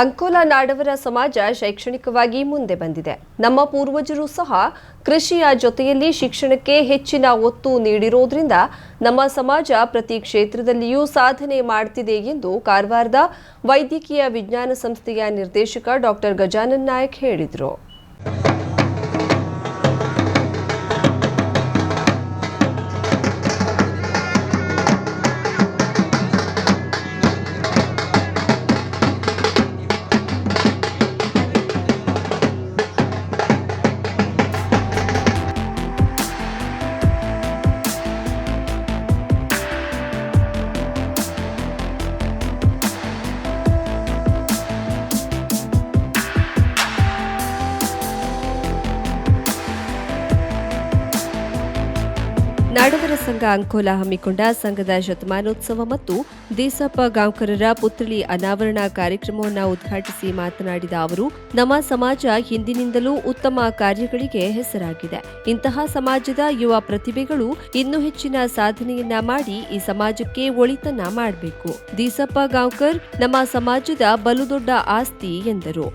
ಅಂಕೋಲ ನಾಡವರ ಸಮಾಜ ಶೈಕ್ಷಣಿಕವಾಗಿ ಮುಂದೆ ಬಂದಿದೆ. ನಮ್ಮ ಪೂರ್ವಜರು ಸಹ ಕೃಷಿಯ ಜೊತೆಯಲ್ಲಿ ಶಿಕ್ಷಣಕ್ಕೆ ಹೆಚ್ಚಿನ ಒತ್ತು ನೀಡಿರೋದ್ರಿಂದ ನಮ್ಮ ಸಮಾಜ ಪ್ರತಿ ಕ್ಷೇತ್ರದಲ್ಲಿಯೂ ಸಾಧನೆ ಮಾಡ್ತಿದೆ ಎಂದು ಕಾರವಾರದ ವೈದ್ಯಕೀಯ ವಿಜ್ಞಾನ ಸಂಸ್ಥೆಯ ನಿರ್ದೇಶಕ ಡಾಕ್ಟರ್ ಗಜಾನನ್ ನಾಯಕ್ ಹೇಳಿದರು. ಅಂಕೋಲ ಹಮ್ಮಿಕೊಂಡ ಸಂಘದ ಶತಮಾನೋತ್ಸವ ಮತ್ತು ದೇಸಪ್ಪ ಗಾಂವ್ಕರರ ಪುತ್ಥಳಿ ಅನಾವರಣ ಕಾರ್ಯಕ್ರಮವನ್ನು ಉದ್ಘಾಟಿಸಿ ಮಾತನಾಡಿದ ಅವರು, ನಮ್ಮ ಸಮಾಜ ಹಿಂದಿನಿಂದಲೂ ಉತ್ತಮ ಕಾರ್ಯಗಳಿಗೆ ಹೆಸರಾಗಿದೆ. ಇಂತಹ ಸಮಾಜದ ಯುವ ಪ್ರತಿಭೆಗಳು ಇನ್ನೂ ಹೆಚ್ಚಿನ ಸಾಧನೆಯನ್ನ ಮಾಡಿ ಈ ಸಮಾಜಕ್ಕೆ ಒಳಿತನ್ನ ಮಾಡಬೇಕು. ದೀಸಪ್ಪ ಗಾಂವ್ಕರ್, ನಮ್ಮ ಸಮಾಜದ ಬಲು ದೊಡ್ಡ ಆಸ್ತಿ ಎಂದರು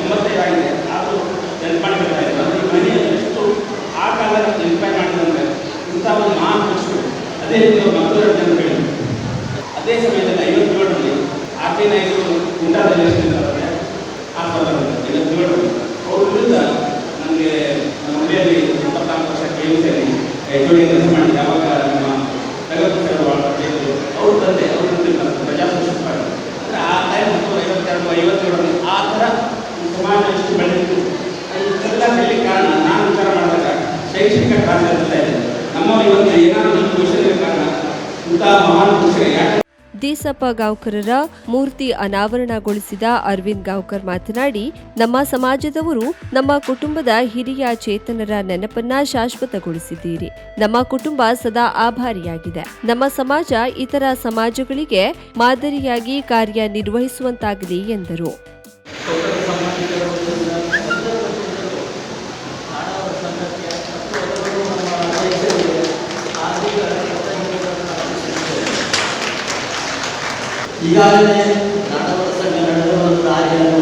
ಒಂಬತ್ತೈದಾಗಿದೆ ಆದರೂ ನೆನಪು ಮಾಡಬೇಕಾಗಿದೆ ಅಂದರೆ ಈ ಮನೆ ಎಷ್ಟು ಆ ಕಾಲದಲ್ಲಿ ನೆನಪಾಗಿ ಮಾಡಿದಂದ್ರೆ ಇಂಥ ಒಂದು ಮಹಾನ್ ಪುರುಷರು ಅದೇ ರೀತಿ ಅವ್ರು ಮಕ್ಕಳು ಜನಗಳು ಅದೇ ಸಮಯದಲ್ಲಿ ಐವತ್ತೇಳರಲ್ಲಿ ಆರ್ ಪಿ ನಾಯಕರು ಉಂಟಾದಲ್ಲಿ ಇರ್ತಿದ್ದಾರೆ ಆ ಸಂದರ್ಭದಲ್ಲಿ ಅವ್ರ ನಮ್ಮ ಮನೆಯಲ್ಲಿ ಇಪ್ಪತ್ನಾಲ್ಕು ವರ್ಷ ಕೆ ಎಂ ಕೆಲಸ ನಮ್ಮ ಜಗತ್ತು ಅವ್ರ ತಂದೆ ಅವ್ರ ತಂದೆ ಪ್ರಜಾಸೋಷನ್ ಪಾರ್ಟಿ ಅಂದರೆ ಆ ಟೈಮ್ ಹತ್ತೊಂಬತ್ತು ಐವತ್ತೆರಡು ಐವತ್ತೇಳರಲ್ಲಿ ಆ ಥರ ಈ ಸಮಾಜ ಎಷ್ಟು ಬೆಳೆದಿತ್ತು ಇದೆಲ್ಲ ಬೆಳಲಿಕ್ಕೆ ಕಾರಣ ನಾನು ವಿಚಾರ ಮಾಡಿದಾಗ ಶೈಕ್ಷಣಿಕ ಕ್ರಾಂತಿ ಅಂತ ಇದೆ ನಮ್ಮ ಇವತ್ತು ಏನಾದರೂ ನಮ್ಮ ಭವಿಷ್ಯದ ಕಾರಣ ಇಂಥ ಮಹಾನ್ ಪುರುಷರು ಯಾಕೆ ದೇಸಪ್ಪ ಗಾಂವ್ಕರರ ಮೂರ್ತಿ ಅನಾವರಣಗೊಳಿಸಿದ ಅರವಿಂದ್ ಗಾಂವ್ಕರ್ ಮಾತನಾಡಿ, ನಮ್ಮ ಸಮಾಜದವರು ನಮ್ಮ ಕುಟುಂಬದ ಹಿರಿಯ ಚೇತನರ ನೆನಪನ್ನ ಶಾಶ್ವತಗೊಳಿಸಿದ್ದೀರಿ. ನಮ್ಮ ಕುಟುಂಬ ಸದಾ ಆಭಾರಿಯಾಗಿದೆ. ನಮ್ಮ ಸಮಾಜ ಇತರ ಸಮಾಜಗಳಿಗೆ ಮಾದರಿಯಾಗಿ ಕಾರ್ಯನಿರ್ವಹಿಸುವಂತಾಗಲಿ ಎಂದರು. ಈಗಾಗಲೇ ನಾಡವರ ಸಂಘ ನಡೆದ ಒಂದು ದಾರಿಯನ್ನು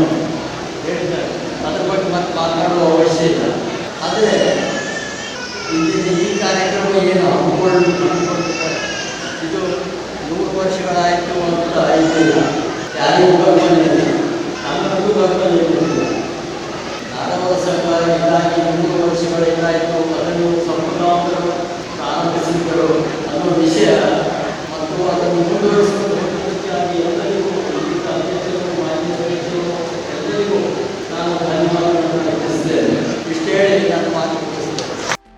ಹೇಳ್ತಾರೆ ಅದರ ಬಗ್ಗೆ ಮತ್ತೆ ಮಾತನಾಡುವ ಅವಶ್ಯ ಇಲ್ಲ. ಆದರೆ ಈ ಕಾರ್ಯಕ್ರಮ ಏನು ಹಮ್ಮಿಕೊಂಡು ಇದು ನೂರು ವರ್ಷಗಳಾಯಿತು ಅಂತ ಇದ್ದಿಲ್ಲ ಯಾರಿಗೂ ಕಲ್ಪನೆಯಿಲ್ಲ ನಮಗೂ ಕಲ್ಪನೆಯಿಲ್ಲ ನಾಡವರ ಸಂಘ ಇದಾಗಿ ನೂರು ವರ್ಷಗಳಿಂದಾಯಿತು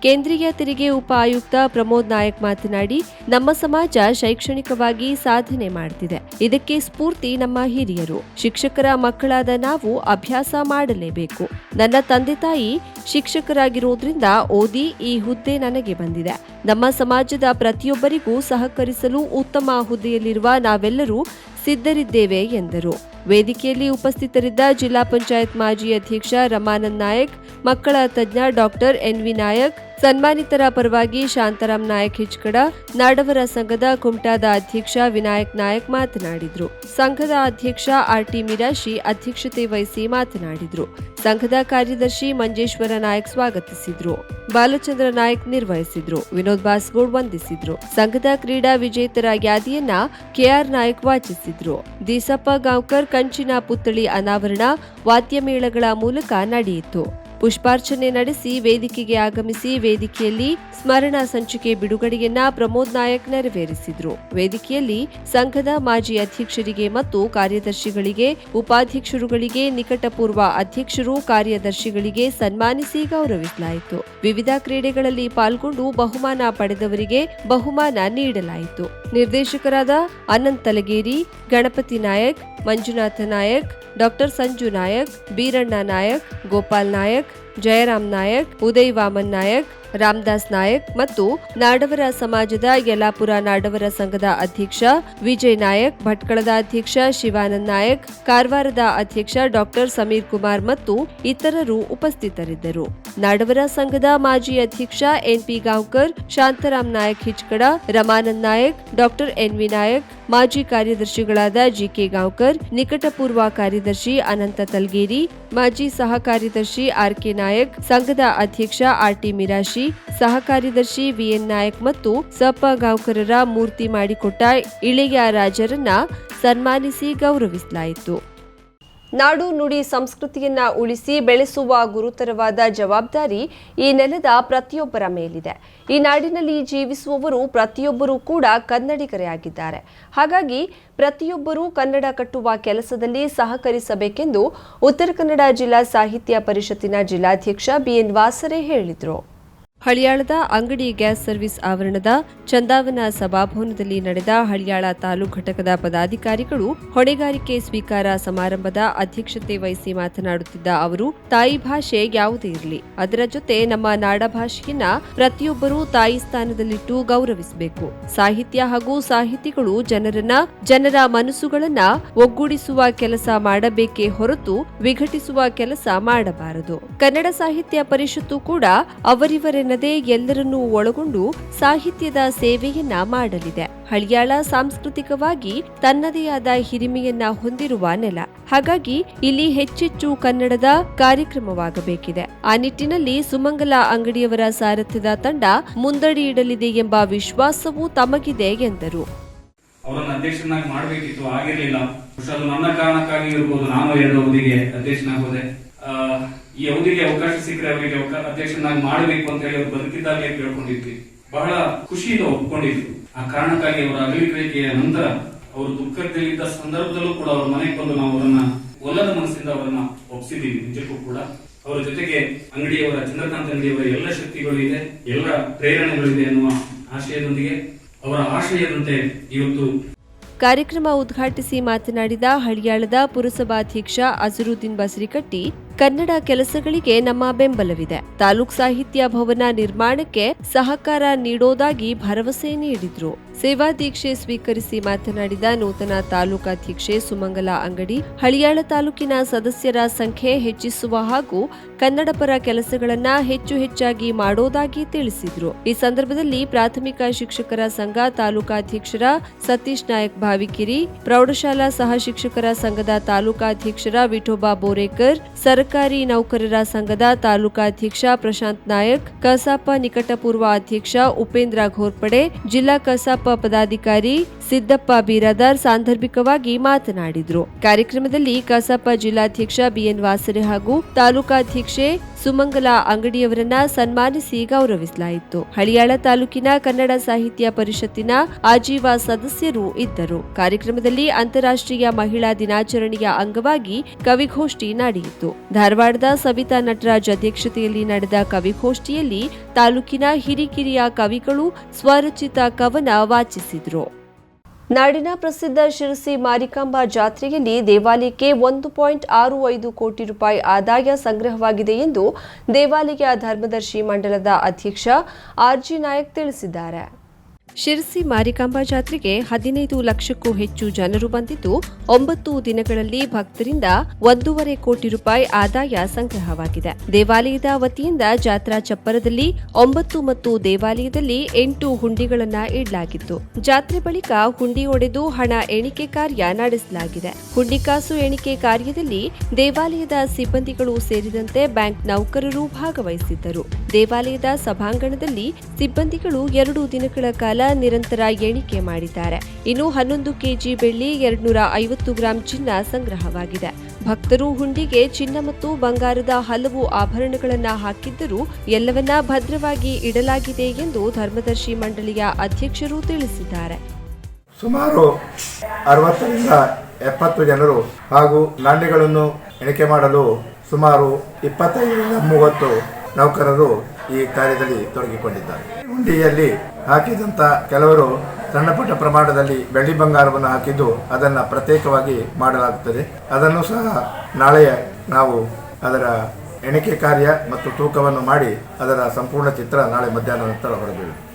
Kendry ತೆರಿಗೆ ಉಪ ಆಯುಕ್ತ ಪ್ರಮೋದ್ ನಾಯಕ್ ಮಾತನಾಡಿ, ನಮ್ಮ ಸಮಾಜ ಶೈಕ್ಷಣಿಕವಾಗಿ ಸಾಧನೆ ಮಾಡ್ತಿದೆ. ಇದಕ್ಕೆ ಸ್ಫೂರ್ತಿ ನಮ್ಮ ಹಿರಿಯರು. ಶಿಕ್ಷಕರ ಮಕ್ಕಳಾದ ನಾವು ಅಭ್ಯಾಸ ಮಾಡಲೇಬೇಕು. ನನ್ನ ತಂದೆ ತಾಯಿ ಶಿಕ್ಷಕರಾಗಿರುವುದರಿಂದ ಓದಿ ಈ ಹುದ್ದೆ ನನಗೆ ಬಂದಿದೆ. ನಮ್ಮ ಸಮಾಜದ ಪ್ರತಿಯೊಬ್ಬರಿಗೂ ಸಹಕರಿಸಲು ಉತ್ತಮ ಹುದ್ದೆಯಲ್ಲಿರುವ ನಾವೆಲ್ಲರೂ ಸಿದ್ಧರಿದ್ದೇವೆ ಎಂದರು. ವೇದಿಕೆಯಲ್ಲಿ ಉಪಸ್ಥಿತರಿದ್ದ ಜಿಲ್ಲಾ ಪಂಚಾಯತ್ ಮಾಜಿ ಅಧ್ಯಕ್ಷ ರಮಾನಂದ್ ನಾಯಕ್, ಮಕ್ಕಳ ತಜ್ಞ ಡಾಕ್ಟರ್ ಎನ್ವಿ ನಾಯಕ್ ಸನ್ಮಾನಿತರ ಪರವಾಗಿ ಶಾಂತರಾಮ್ ನಾಯಕ್ ಹಿಚ್ಕಡ, ನಾಡವರ ಸಂಘದ ಕುಮಟಾದ ಅಧ್ಯಕ್ಷ ವಿನಾಯಕ್ ನಾಯಕ್ ಮಾತನಾಡಿದರು. ಸಂಘದ ಅಧ್ಯಕ್ಷ ಆರ್ಟಿ ಮಿರಾಶಿ ಅಧ್ಯಕ್ಷತೆ ವಹಿಸಿ ಮಾತನಾಡಿದರು. ಸಂಘದ ಕಾರ್ಯದರ್ಶಿ ಮಂಜೇಶ್ವರ ನಾಯಕ್ ಸ್ವಾಗತಿಸಿದ್ರು. ಬಾಲಚಂದ್ರ ನಾಯಕ್ ನಿರ್ವಹಿಸಿದ್ರು. ವಿನೋದ್ ಬಾಸ್ಗೌಡ್ ವಂದಿಸಿದ್ರು. ಸಂಘದ ಕ್ರೀಡಾ ವಿಜೇತರ ಯಾದಿಯನ್ನ ಕೆಆರ್ ನಾಯಕ್ ವಾಚಿಸಿದ್ರು. ದೀಸಪ್ಪ ಗಾಂವ್ಕರ್, ಕಂಚಿನ ಪುತ್ಥಳಿ ಅನಾವರಣ ವಾದ್ಯಮೇಳಗಳ ಮೂಲಕ ನಡೆಯಿತು. ಪುಷ್ಪಾರ್ಚನೆ ನಡೆಸಿ ವೇದಿಕೆಗೆ ಆಗಮಿಸಿ ವೇದಿಕೆಯಲ್ಲಿ ಸ್ಮರಣ ಸಂಚಿಕೆ ಬಿಡುಗಡೆಯನ್ನ ಪ್ರಮೋದ್ ನಾಯಕ್ ನೆರವೇರಿಸಿದ್ರು. ವೇದಿಕೆಯಲ್ಲಿ ಸಂಘದ ಮಾಜಿ ಅಧ್ಯಕ್ಷರಿಗೆ ಮತ್ತು ಕಾರ್ಯದರ್ಶಿಗಳಿಗೆ, ಉಪಾಧ್ಯಕ್ಷರುಗಳಿಗೆ, ನಿಕಟಪೂರ್ವ ಅಧ್ಯಕ್ಷರು, ಕಾರ್ಯದರ್ಶಿಗಳಿಗೆ ಸನ್ಮಾನಿಸಿ ಗೌರವಿಸಲಾಯಿತು. ವಿವಿಧ ಕ್ರೀಡೆಗಳಲ್ಲಿ ಪಾಲ್ಗೊಂಡು ಬಹುಮಾನ ಪಡೆದವರಿಗೆ ಬಹುಮಾನ ನೀಡಲಾಯಿತು. ನಿರ್ದೇಶಕರಾದ ಅನಂತ್ ತಲಗೇರಿ, ಗಣಪತಿ ನಾಯಕ್, ಮಂಜುನಾಥ ನಾಯಕ್, ಡಾಕ್ಟರ್ ಸಂಜು ನಾಯಕ್, ಬೀರಣ್ಣ ನಾಯಕ್, ಗೋಪಾಲ್ ನಾಯಕ್ work ಜಯರಾಮ್ ನಾಯಕ್, ಉದಯ್ ವಾಮನ್ ನಾಯಕ್, ರಾಮದಾಸ್ ನಾಯಕ್ ಮತ್ತು ನಾಡವರ ಸಮಾಜದ ಯಲಾಪುರ ನಾಡವರ ಸಂಘದ ಅಧ್ಯಕ್ಷ ವಿಜಯ್ ನಾಯಕ್, ಭಟ್ಕಳದ ಅಧ್ಯಕ್ಷ ಶಿವಾನಂದ್ ನಾಯಕ್, ಕಾರವಾರದ ಅಧ್ಯಕ್ಷ ಡಾಕ್ಟರ್ ಸಮೀರ್ ಕುಮಾರ್ ಮತ್ತು ಇತರರು ಉಪಸ್ಥಿತರಿದ್ದರು. ನಾಡವರ ಸಂಘದ ಮಾಜಿ ಅಧ್ಯಕ್ಷ N P Gaonkar, Shantaram Nayak Hichkad, Ramanand Nayak, doctor N V Nayak, ಮಾಜಿ ಕಾರ್ಯದರ್ಶಿಗಳಾದ ಜಿಕೆ ಗಾಂವ್ಕರ್, ನಿಕಟಪೂರ್ವ ಕಾರ್ಯದರ್ಶಿ ಅನಂತ ತಲ್ಗೇರಿ, ಮಾಜಿ ಸಹ ಕಾರ್ಯದರ್ಶಿ ಆರ್ಕೆ ನಾಯಕ್ ಸಂಘದ ಅಧ್ಯಕ್ಷ ಆರ್ಟಿ ಮಿರಾಶಿ ಸಹ ಕಾರ್ಯದರ್ಶಿ ವಿಎನ್ ನಾಯಕ್ ಮತ್ತು ಸಪ್ಪ ಗಾಂವ್ಕರರ ಮೂರ್ತಿ ಮಾಡಿಕೊಟ್ಟ ಇಳೆಯ ರಾಜರನ್ನ ಸನ್ಮಾನಿಸಿ ಗೌರವಿಸಲಾಯಿತು. ನಾಡು ನುಡಿ ಸಂಸ್ಕೃತಿಯನ್ನ ಉಳಿಸಿ ಬೆಳೆಸುವ ಗುರುತರವಾದ ಜವಾಬ್ದಾರಿ ಈ ನೆಲದ ಪ್ರತಿಯೊಬ್ಬರ ಮೇಲಿದೆ. ಈ ನಾಡಿನಲ್ಲಿ ಜೀವಿಸುವವರು ಪ್ರತಿಯೊಬ್ಬರೂ ಕೂಡ ಕನ್ನಡಿಗರೇ ಆಗಿದ್ದಾರೆ ಹಾಗಾಗಿ ಪ್ರತಿಯೊಬ್ಬರೂ ಕನ್ನಡ ಕಟ್ಟುವ ಕೆಲಸದಲ್ಲಿ ಸಹಕರಿಸಬೇಕೆಂದು ಉತ್ತರ ಕನ್ನಡ ಜಿಲ್ಲಾ ಸಾಹಿತ್ಯ ಪರಿಷತ್ತಿನ ಜಿಲ್ಲಾಧ್ಯಕ್ಷ ಬಿಎನ್ ವಾಸರೆ ಹೇಳಿದರು. ಹಳಿಯಾಳದ ಅಂಗಡಿ ಗ್ಯಾಸ್ ಸರ್ವಿಸ್ ಆವರಣದ ಚಂದಾವನ ಸಭಾಭವನದಲ್ಲಿ ನಡೆದ ಹಳಿಯಾಳ ತಾಲೂಕು ಘಟಕದ ಪದಾಧಿಕಾರಿಗಳು ಹೊಣೆಗಾರಿಕೆ ಸ್ವೀಕಾರ ಸಮಾರಂಭದ ಅಧ್ಯಕ್ಷತೆ ವಹಿಸಿ ಮಾತನಾಡುತ್ತಿದ್ದ ಅವರು, ತಾಯಿ ಭಾಷೆ ಯಾವುದೇ ಇರಲಿ, ಅದರ ಜೊತೆ ನಮ್ಮ ನಾಡ ಭಾಷೆಯನ್ನ ಪ್ರತಿಯೊಬ್ಬರೂ ತಾಯಿ ಸ್ಥಾನದಲ್ಲಿಟ್ಟು ಗೌರವಿಸಬೇಕು. ಸಾಹಿತ್ಯ ಹಾಗೂ ಸಾಹಿತಿಗಳು ಜನರನ್ನ, ಜನರ ಮನಸ್ಸುಗಳನ್ನ ಒಗ್ಗೂಡಿಸುವ ಕೆಲಸ ಮಾಡಬೇಕೇ ಹೊರತು ವಿಘಟಿಸುವ ಕೆಲಸ ಮಾಡಬಾರದು. ಕನ್ನಡ ಸಾಹಿತ್ಯ ಪರಿಷತ್ತು ಕೂಡ ಅವರಿವರೆನ್ನದೇ ಎಲ್ಲರನ್ನೂ ಒಳಗೊಂಡು ಸಾಹಿತ್ಯದ ಸೇವೆಯನ್ನ ಮಾಡಲಿದೆ. ಹಳಿಯಾಳ ಸಾಂಸ್ಕೃತಿಕವಾಗಿ ತನ್ನದೇ ಆದ ಹಿರಿಮೆಯನ್ನ ಹೊಂದಿರುವ ನೆಲ. ಹಾಗಾಗಿ ಇಲ್ಲಿ ಹೆಚ್ಚೆಚ್ಚು ಕನ್ನಡದ ಕಾರ್ಯಕ್ರಮವಾಗಬೇಕಿದೆ. ಆ ನಿಟ್ಟಿನಲ್ಲಿ ಸುಮಂಗಲ ಅಂಗಡಿಯವರ ಸಾರಥ್ಯದ ತಂಡ ಮುಂದಡಿ ಇಡಲಿದೆ ಎಂಬ ವಿಶ್ವಾಸವೂ ತಮಗಿದೆ ಎಂದರು. ಅವರನ್ನು ಅಧ್ಯಕ್ಷನಾಗಿ ಮಾಡಬೇಕಿತ್ತು, ಆಗಿರಲಿಲ್ಲ. ನನ್ನ ಕಾರಣಕ್ಕಾಗಿ ಇರ್ಬೋದು, ನಾನು ಎರಡು ಅವಧಿಗೆ ಅಧ್ಯಕ್ಷನಾಗೋದೆ ಈ ಅವಕಾಶ ಸಿಕ್ಕರೆ ಅವರಿಗೆ ಅಧ್ಯಕ್ಷನಾಗಿ ಮಾಡಬೇಕು ಅಂತ ಹೇಳಿ ಅವ್ರು ಬದುಕಿದ್ದಾಗಲೇ ಕೇಳ್ಕೊಂಡಿದ್ವಿ ಬಹಳ ಖುಷಿಯಿಂದ ಒಪ್ಕೊಂಡಿದ್ರು. ಆ ಕಾರಣಕ್ಕಾಗಿ ಅವರ ಅಗಲಿಕೆಯ ನಂತರ ಅವರು ದುಃಖದಲ್ಲಿದ್ದ ಸಂದರ್ಭದಲ್ಲೂ ಕೂಡ ಅವ್ರ ಮನೆಗೆ ಬಂದು ನಾವು ಅವರನ್ನ ಒಲ್ಲದ ಮನಸ್ಸಿಂದ ಅವರನ್ನ ಒಪ್ಪಿಸಿದ್ದೀವಿ ನಿಜಕ್ಕೂ ಕೂಡ ಅವರ ಜೊತೆಗೆ ಅಂಗಡಿಯವರ, ಚಂದ್ರಕಾಂತ್ ಅಂಗಡಿಯವರ ಎಲ್ಲ ಶಕ್ತಿಗಳು ಇದೆ, ಎಲ್ಲ ಪ್ರೇರಣೆಗಳಿದೆ ಅನ್ನುವ ಆಶಯದೊಂದಿಗೆ ಅವರ ಆಶಯದಂತೆ ಇವತ್ತು ಕಾರ್ಯಕ್ರಮ ಉದ್ಘಾಟಿಸಿ ಮಾತನಾಡಿದ ಹಳಿಯಾಳದ ಪುರಸಭಾಧ್ಯಕ್ಷ ಅಜರುದ್ದೀನ್ ಬಸರಿಕಟ್ಟಿ ಕನ್ನಡ ಕೆಲಸಗಳಿಗೆ ನಮ್ಮ ಬೆಂಬಲವಿದೆ. ತಾಲೂಕ್ ಸಾಹಿತ್ಯ ಭವನ ನಿರ್ಮಾಣಕ್ಕೆ ಸಹಕಾರ ನೀಡೋದಾಗಿ ಭರವಸೆ ನೀಡಿದ್ರು. ಸೇವಾ ದೀಕ್ಷೆ ಸ್ವೀಕರಿಸಿ ಮಾತನಾಡಿದ ನೂತನ ತಾಲೂಕಾಧ್ಯಕ್ಷೆ ಸುಮಂಗಲ ಅಂಗಡಿ, ಹಳಿಯಾಳ ತಾಲೂಕಿನ ಸದಸ್ಯರ ಸಂಖ್ಯೆ ಹೆಚ್ಚಿಸುವ ಹಾಗೂ ಕನ್ನಡ ಪರ ಕೆಲಸಗಳನ್ನ ಹೆಚ್ಚು ಹೆಚ್ಚಾಗಿ ಮಾಡೋದಾಗಿ ತಿಳಿಸಿದ್ರು. ಈ ಸಂದರ್ಭದಲ್ಲಿ ಪ್ರಾಥಮಿಕ ಶಿಕ್ಷಕರ ಸಂಘ ತಾಲೂಕಾಧ್ಯಕ್ಷರ ಸತೀಶ್ ನಾಯಕ್ ಭಾವಿಕಿರಿ ಪ್ರೌಢಶಾಲಾ ಸಹ ಶಿಕ್ಷಕರ ಸಂಘದ ತಾಲೂಕಾಧ್ಯಕ್ಷರ ವಿಠೋಬಾ ಬೋರೇಕರ್ ಸರ್ಕಾರಿ ನೌಕರರ ಸಂಘದ ತಾಲೂಕಾಧ್ಯಕ್ಷ ಪ್ರಶಾಂತ್ ನಾಯಕ್, ಕಸಾಪ ನಿಕಟಪೂರ್ವ ಅಧ್ಯಕ್ಷ ಉಪೇಂದ್ರ ಘೋರ್ಪಡೆ, ಜಿಲ್ಲಾ ಕಸಾಪ ಪದಾಧಿಕಾರಿ ಸಿದ್ದಪ್ಪ ಬೀರಾದಾರ್ ಸಾಂದರ್ಭಿಕವಾಗಿ ಮಾತನಾಡಿದರು. ಕಾರ್ಯಕ್ರಮದಲ್ಲಿ ಕಸಾಪ ಜಿಲ್ಲಾಧ್ಯಕ್ಷ ಬಿಎನ್ ವಾಸರೆ ಹಾಗೂ ತಾಲೂಕಾಧ್ಯಕ್ಷೆ ಸುಮಂಗಲ ಅಂಗಡಿಯವರನ್ನ ಸನ್ಮಾನಿಸಿ ಗೌರವಿಸಲಾಯಿತು. ಹಳಿಯಾಳ ತಾಲೂಕಿನ ಕನ್ನಡ ಸಾಹಿತ್ಯ ಪರಿಷತ್ತಿನ ಆಜೀವ ಸದಸ್ಯರು ಇದ್ದರು. ಕಾರ್ಯಕ್ರಮದಲ್ಲಿ ಅಂತಾರಾಷ್ಟ್ರೀಯ ಮಹಿಳಾ ದಿನಾಚರಣೆಯ ಅಂಗವಾಗಿ ಕವಿಗೋಷ್ಠಿ ನಡೆಯಿತು. ಧಾರವಾಡದ ಸವಿತಾ ನಟರಾಜ್ ಅಧ್ಯಕ್ಷತೆಯಲ್ಲಿ ನಡೆದ ಕವಿಗೋಷ್ಠಿಯಲ್ಲಿ ತಾಲೂಕಿನ ಹಿರಿಕಿರಿಯ ಕವಿಗಳು ಸ್ವರಚಿತ ಕವನ ವಾಚಿಸಿದ್ರು. ನಾಡಿನ ಪ್ರಸಿದ್ಧ ಶಿರಸಿ ಮಾರಿಕಾಂಬಾ ಜಾತ್ರೆಯಲ್ಲಿ ದೇವಾಲಯಕ್ಕೆ ಒಂದು ಪಾಯಿಂಟ್ ಆರು ಐದು ಕೋಟಿ ರೂಪಾಯಿ ಆದಾಯ ಸಂಗ್ರಹವಾಗಿದೆ ಎಂದು ದೇವಾಲಯ ಧರ್ಮದರ್ಶಿ ಮಂಡಲದ ಅಧ್ಯಕ್ಷ ಆರ್ಜಿ ನಾಯಕ್ ತಿಳಿಸಿದ್ದಾರೆ. ಶಿರಸಿ ಮಾರಿಕಾಂಬಾ ಜಾತ್ರೆಗೆ ಹದಿನೈದು ಲಕ್ಷಕ್ಕೂ ಹೆಚ್ಚು ಜನರು ಬಂದಿದ್ದು, ಒಂಬತ್ತು ದಿನಗಳಲ್ಲಿ ಭಕ್ತರಿಂದ ಒಂದೂವರೆ ಕೋಟಿ ರೂಪಾಯಿ ಆದಾಯ ಸಂಗ್ರಹವಾಗಿದೆ. ದೇವಾಲಯದ ವತಿಯಿಂದ ಜಾತ್ರಾ ಚಪ್ಪರದಲ್ಲಿ ಒಂಬತ್ತು ಮತ್ತು ದೇವಾಲಯದಲ್ಲಿ ಎಂಟು ಹುಂಡಿಗಳನ್ನು ಇಡಲಾಗಿತ್ತು. ಜಾತ್ರೆ ಬಳಿಕ ಹುಂಡಿ ಒಡೆದು ಹಣ ಎಣಿಕೆ ಕಾರ್ಯ ನಡೆಸಲಾಗಿದೆ. ಹುಂಡಿ ಕಾಸು ಎಣಿಕೆ ಕಾರ್ಯದಲ್ಲಿ ದೇವಾಲಯದ ಸಿಬ್ಬಂದಿಗಳು ಸೇರಿದಂತೆ ಬ್ಯಾಂಕ್ ನೌಕರರು ಭಾಗವಹಿಸಿದ್ದರು. ದೇವಾಲಯದ ಸಭಾಂಗಣದಲ್ಲಿ ಸಿಬ್ಬಂದಿಗಳು ಎರಡು ದಿನಗಳ ಕಾಲ ನಿರಂತರ ಎಣಿಕೆ ಮಾಡಿದ್ದಾರೆ. ಇನ್ನು ಹನ್ನೊಂದು ಕೆಜಿ ಬೆಳ್ಳಿ ಎರಡ್ನೂರ ಐವತ್ತು ಗ್ರಾಂ ಚಿನ್ನ ಸಂಗ್ರಹವಾಗಿದೆ. ಭಕ್ತರು ಹುಂಡಿಗೆ ಚಿನ್ನ ಮತ್ತು ಬಂಗಾರದ ಹಲವು ಆಭರಣಗಳನ್ನು ಹಾಕಿದ್ದರೂ ಎಲ್ಲವನ್ನ ಭದ್ರವಾಗಿ ಇಡಲಾಗಿದೆ ಎಂದು ಧರ್ಮದರ್ಶಿ ಮಂಡಳಿಯ ಅಧ್ಯಕ್ಷರು ತಿಳಿಸಿದ್ದಾರೆ. ಸುಮಾರು ಅರವತ್ತರಿಂದ ಎಪ್ಪತ್ತು ಜನರು ಹಾಗೂ ನಾಣ್ಯಗಳನ್ನು ಎಣಿಕೆ ಮಾಡಲು ಸುಮಾರು ಇಪ್ಪತ್ತೈದರಿಂದ ಮೂವತ್ತು ನೌಕರರು ಈ ಕಾರ್ಯದಲ್ಲಿ ತೊಡಗಿಕೊಂಡಿದ್ದಾರೆ. ಹುಂಡಿಯಲ್ಲಿ ಹಾಕಿದಂತ ಕೆಲವರು ಸಣ್ಣ ಪುಟ್ಟ ಪ್ರಮಾಣದಲ್ಲಿ ಬೆಳ್ಳಿ ಬಂಗಾರವನ್ನು ಹಾಕಿದ್ದು ಅದನ್ನು ಪ್ರತ್ಯೇಕವಾಗಿ ಮಾಡಲಾಗುತ್ತದೆ. ಅದನ್ನು ಸಹ ನಾಳೆ ನಾವು ಅದರ ಎಣಿಕೆ ಕಾರ್ಯ ಮತ್ತು ತೂಕವನ್ನು ಮಾಡಿ ಅದರ ಸಂಪೂರ್ಣ ಚಿತ್ರ ನಾಳೆ ಮಧ್ಯಾಹ್ನ ನಂತರ ಹೊರಬೀಳುತ್ತೆ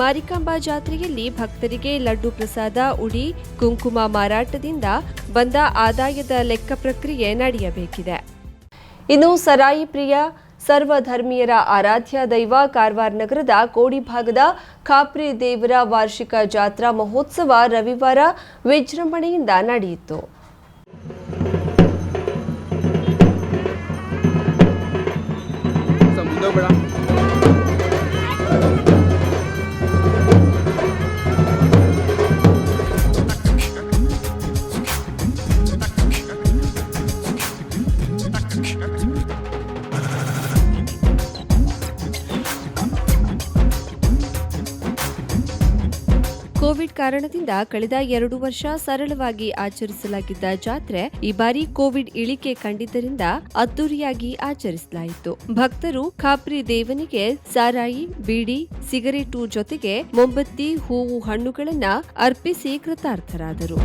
ಮಾರಿಕಾಂಬಾ ಜಾತ್ರೆಯಲ್ಲಿ ಭಕ್ತರಿಗೆ ಲಡ್ಡು ಪ್ರಸಾದ, ಉಡಿ, ಕುಂಕುಮ ಮಾರಾಟದಿಂದ ಬಂದ ಆದಾಯದ ಲೆಕ್ಕ ಪ್ರಕ್ರಿಯೆ ನಡೆಯಬೇಕಿದೆ. ಇನ್ನು ಸರಾಯಿ ಪ್ರಿಯ ಸರ್ವಧರ್ಮೀಯರ ಆರಾಧ್ಯ ದೈವ ಕಾರವಾರ ನಗರದ ಕೋಡಿ ಭಾಗದ ಖಾಪ್ರಿ ದೇವರ ವಾರ್ಷಿಕ ಜಾತ್ರಾ ಮಹೋತ್ಸವ ರವಿವಾರ ವಿಜೃಂಭಣೆಯಿಂದ ನಡೆಯಿತು. ಕೋವಿಡ್ ಕಾರಣದಿಂದ ಕಳೆದ ಎರಡು ವರ್ಷ ಸರಳವಾಗಿ ಆಚರಿಸಲಾಗಿದ್ದ ಜಾತ್ರೆ ಈ ಬಾರಿ ಕೋವಿಡ್ ಇಳಿಕೆ ಕಂಡಿದ್ದರಿಂದ ಅದ್ದೂರಿಯಾಗಿ ಆಚರಿಸಲಾಯಿತು. ಭಕ್ತರು ಖಾಪ್ರಿ ದೇವನಿಗೆ ಸಾರಾಯಿ, ಬೀಡಿ, ಸಿಗರೇಟು ಜೊತೆಗೆ ಮೊಂಬತ್ತಿ, ಹೂವು, ಹಣ್ಣುಗಳನ್ನ ಅರ್ಪಿಸಿ ಕೃತಾರ್ಥರಾದರು.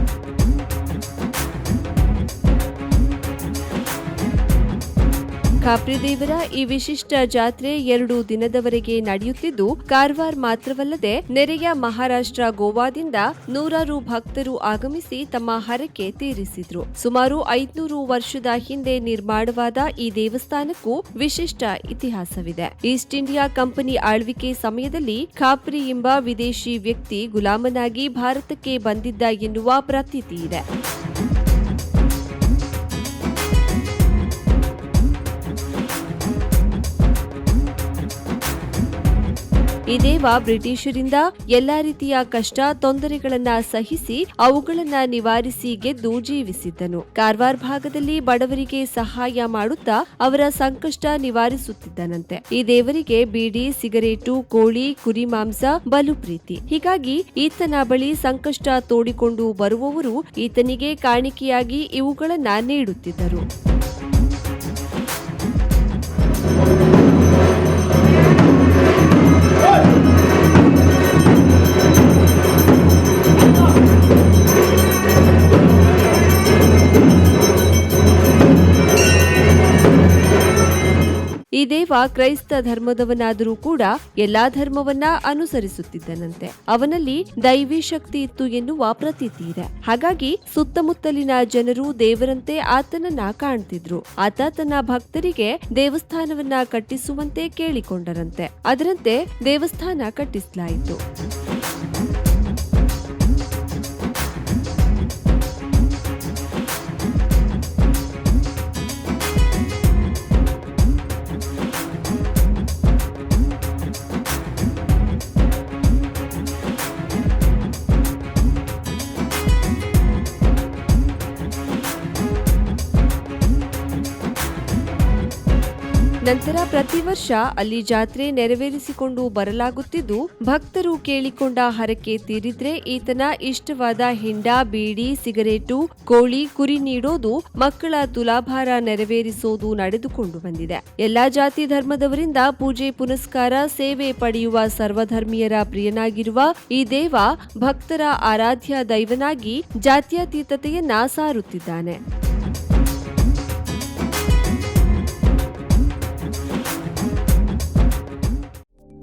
ಖಾಪ್ರಿ ದೇವರ ಈ ವಿಶಿಷ್ಟ ಜಾತ್ರೆ ಎರಡು ದಿನದವರೆಗೆ ನಡೆಯುತ್ತಿದ್ದು, ಕಾರವಾರ ಮಾತ್ರವಲ್ಲದೆ ನೆರೆಯ ಮಹಾರಾಷ್ಟ್ರ ಗೋವಾದಿಂದ ನೂರಾರು ಭಕ್ತರು ಆಗಮಿಸಿ ತಮ್ಮ ಹರಕೆ ತೀರಿಸಿದ್ರು. ಸುಮಾರು ಐದ್ನೂರು ವರ್ಷದ ಹಿಂದೆ ನಿರ್ಮಾಣವಾದ ಈ ದೇವಸ್ಥಾನಕ್ಕೂ ವಿಶಿಷ್ಟ ಇತಿಹಾಸವಿದೆ. ಈಸ್ಟ್ ಇಂಡಿಯಾ ಕಂಪನಿ ಆಳ್ವಿಕೆ ಸಮಯದಲ್ಲಿ ಖಾಪ್ರಿ ಎಂಬ ವಿದೇಶಿ ವ್ಯಕ್ತಿ ಗುಲಾಮನಾಗಿ ಭಾರತಕ್ಕೆ ಬಂದಿದ್ದ ಎನ್ನುವ ಪ್ರತೀತಿ ಇದೆ. ಈ ದೇವ ಬ್ರಿಟಿಷರಿಂದ ಎಲ್ಲಾ ರೀತಿಯ ಕಷ್ಟ, ತೊಂದರೆಗಳನ್ನ ಸಹಿಸಿ ಅವುಗಳನ್ನ ನಿವಾರಿಸಿ ಗೆದ್ದು ಜೀವಿಸಿದ್ದನು. ಕಾರವಾರ ಭಾಗದಲ್ಲಿ ಬಡವರಿಗೆ ಸಹಾಯ ಮಾಡುತ್ತಾ ಅವರ ಸಂಕಷ್ಟ ನಿವಾರಿಸುತ್ತಿದ್ದನಂತೆ. ಈ ದೇವರಿಗೆ ಬೀಡಿ, ಸಿಗರೇಟು, ಕೋಳಿ, ಕುರಿ ಮಾಂಸ, ಬಲು ಪ್ರೀತಿ. ಹೀಗಾಗಿ ಈತನ ಬಳಿ ಸಂಕಷ್ಟ ತೋಡಿಕೊಂಡು ಬರುವವರು ಈತನಿಗೆ ಕಾಣಿಕೆಯಾಗಿ ಇವುಗಳನ್ನ ನೀಡುತ್ತಿದ್ದರು. ಈ ದೇವ ಕ್ರೈಸ್ತ ಧರ್ಮದವನಾದರೂ ಕೂಡ ಎಲ್ಲಾ ಧರ್ಮವನ್ನ ಅನುಸರಿಸುತ್ತಿದ್ದನಂತೆ. ಅವನಲ್ಲಿ ದೈವಿ ಶಕ್ತಿ ಇತ್ತು ಎನ್ನುವ ಪ್ರತೀತಿ ಇದೆ. ಹಾಗಾಗಿ ಸುತ್ತಮುತ್ತಲಿನ ಜನರು ದೇವರಂತೆ ಆತನನ್ನ ಕಾಣ್ತಿದ್ರು. ಆತ ತನ್ನ ಭಕ್ತರಿಗೆ ದೇವಸ್ಥಾನವನ್ನ ಕಟ್ಟಿಸುವಂತೆ ಕೇಳಿಕೊಂಡರಂತೆ. ಅದರಂತೆ ದೇವಸ್ಥಾನ ಕಟ್ಟಿಸಲಾಯಿತು. ನಂತರ ಪ್ರತಿ ವರ್ಷ ಅಲ್ಲಿ ಜಾತ್ರೆ ನೆರವೇರಿಸಿಕೊಂಡು ಬರಲಾಗುತ್ತಿದ್ದು, ಭಕ್ತರು ಕೇಳಿಕೊಂಡ ಹರಕೆ ತೀರಿದ್ರೆ ಈತನ ಇಷ್ಟವಾದ ಹಿಂಡ, ಬೀಡಿ, ಸಿಗರೇಟು, ಕೋಳಿ, ಕುರಿ ನೀಡೋದು, ಮಕ್ಕಳ ತುಲಾಭಾರ ನೆರವೇರಿಸೋದು ನಡೆದುಕೊಂಡು ಬಂದಿದೆ. ಎಲ್ಲಾ ಜಾತಿ ಧರ್ಮದವರಿಂದ ಪೂಜೆ ಪುನಸ್ಕಾರ, ಸೇವೆ ಪಡೆಯುವ ಸರ್ವಧರ್ಮೀಯರ ಪ್ರಿಯನಾಗಿರುವ ಈ ದೇವ ಭಕ್ತರ ಆರಾಧ್ಯ ದೈವನಾಗಿ ಜಾತ್ಯತೀತತೆಯನ್ನ ಸಾರುತ್ತಿದ್ದಾನೆ.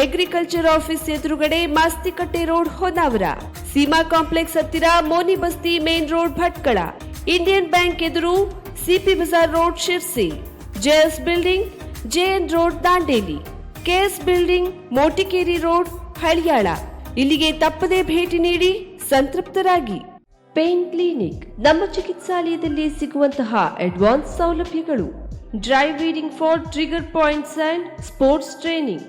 Agriculture office ಎದುರುಗಡೆ ಮಾಸ್ತಿಕಟ್ಟೆ ರೋಡ್ ಹೊನ್ನಾವರ. ಸೀಮಾ ಕಾಂಪ್ಲೆಕ್ಸ್ ಹತ್ತಿರ Moni Basti main road Bhatkal. Indian bank ಎದುರು C P bazaar road Sirsi. J S building J N road Dandeli. K S building Motikeri road Haliyal. ಇಲ್ಲಿಗೆ ತಪ್ಪದೇ ಭೇಟಿ ನೀಡಿ ಸಂತೃಪ್ತರಾಗಿ. ಪೇನ್ ಕ್ಲಿನಿಕ್ ನಮ್ಮ ಚಿಕಿತ್ಸಾಲಯದಲ್ಲಿ ಸಿಗುವಂತಹ advance ಸೌಲಭ್ಯಗಳು. Dry reading for trigger points and sports training